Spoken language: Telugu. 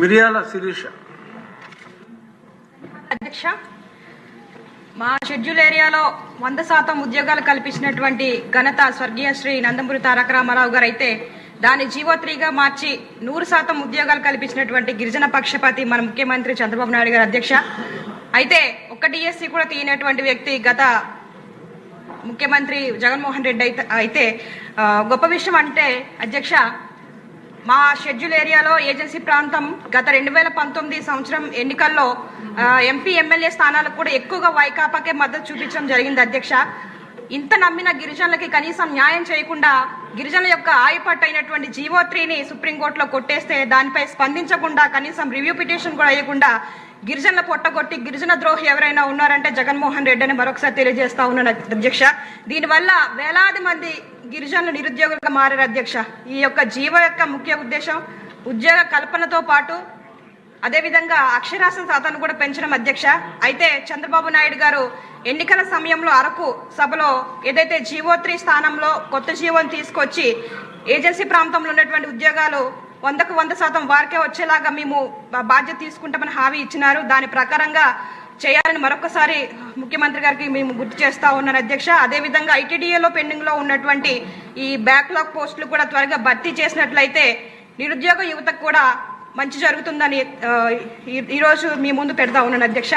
మిరియాల శిరీష. అధ్యక్ష మా షెడ్యూల్ ఏరియాలో వంద శాతం ఉద్యోగాలు కల్పించినటువంటి ఘనత స్వర్గీయ శ్రీ నందమూరి తారక రామారావు గారు అయితే దాన్ని జీవో త్రీగా మార్చి నూరు శాతం ఉద్యోగాలు కల్పించినటువంటి గిరిజన పక్షపాతి మన ముఖ్యమంత్రి చంద్రబాబు నాయుడు గారు అధ్యక్ష. అయితే ఒక్క డిఎస్సి కూడా తీయనటువంటి వ్యక్తి గత ముఖ్యమంత్రి జగన్మోహన్ రెడ్డి అయితే అయితే గొప్ప విషయం అంటే అధ్యక్ష మా షెడ్యూల్ ఏరియాలో ఏజెన్సీ ప్రాంతం గత రెండు వేల పంతొమ్మిది సంవత్సరం ఎన్నికల్లో ఎంపీ ఎమ్మెల్యే స్థానాలకు కూడా ఎక్కువగా వైకాపాకే మద్దతు చూపించడం జరిగింది అధ్యక్ష. ఇంత నమ్మిన గిరిజనులకి కనీసం న్యాయం చేయకుండా గిరిజనుల యొక్క ఆయుపట్టు అయినటువంటి జీవో త్రీని సుప్రీంకోర్టులో కొట్టేస్తే దానిపై స్పందించకుండా కనీసం రివ్యూ పిటిషన్ కూడా వేయకుండా గిరిజనుల పొట్టగొట్టి గిరిజన ద్రోహి ఎవరైనా ఉన్నారంటే జగన్మోహన్ రెడ్డి అని మరొకసారి తెలియజేస్తా ఉన్నాను అధ్యక్ష. దీనివల్ల వేలాది మంది గిరిజనులు నిరుద్యోగులుగా మారారు అధ్యక్ష. ఈ యొక్క జీవ యొక్క ముఖ్య ఉద్దేశం ఉద్యోగ కల్పనతో పాటు అదేవిధంగా అక్షరాస్యత శాతాన్ని కూడా పెంచడం అధ్యక్ష. అయితే చంద్రబాబు నాయుడు గారు ఎన్నికల సమయంలో అరకు సభలో ఏదైతే జీవో త్రీ స్థానంలో కొత్త జీవోని తీసుకొచ్చి ఏజెన్సీ ప్రాంతంలో ఉన్నటువంటి ఉద్యోగాలు వందకు వంద శాతం వారికే వచ్చేలాగా మేము బాధ్యత తీసుకుంటామని హామీ ఇచ్చినారు. దాని ప్రకారంగా చేయాలని మరొకసారి ముఖ్యమంత్రి గారికి మేము గుర్తు చేస్తా ఉన్నాను అధ్యక్ష. అదేవిధంగా ఐటీడీఏలో పెండింగ్లో ఉన్నటువంటి ఈ బ్యాక్లాగ్ పోస్టులు కూడా త్వరగా భర్తీ చేసినట్లయితే నిరుద్యోగ యువతకు కూడా మంచి జరుగుతుందని ఈ- ఈరోజు మీ ముందు పెడతా ఉన్నాను అధ్యక్ష.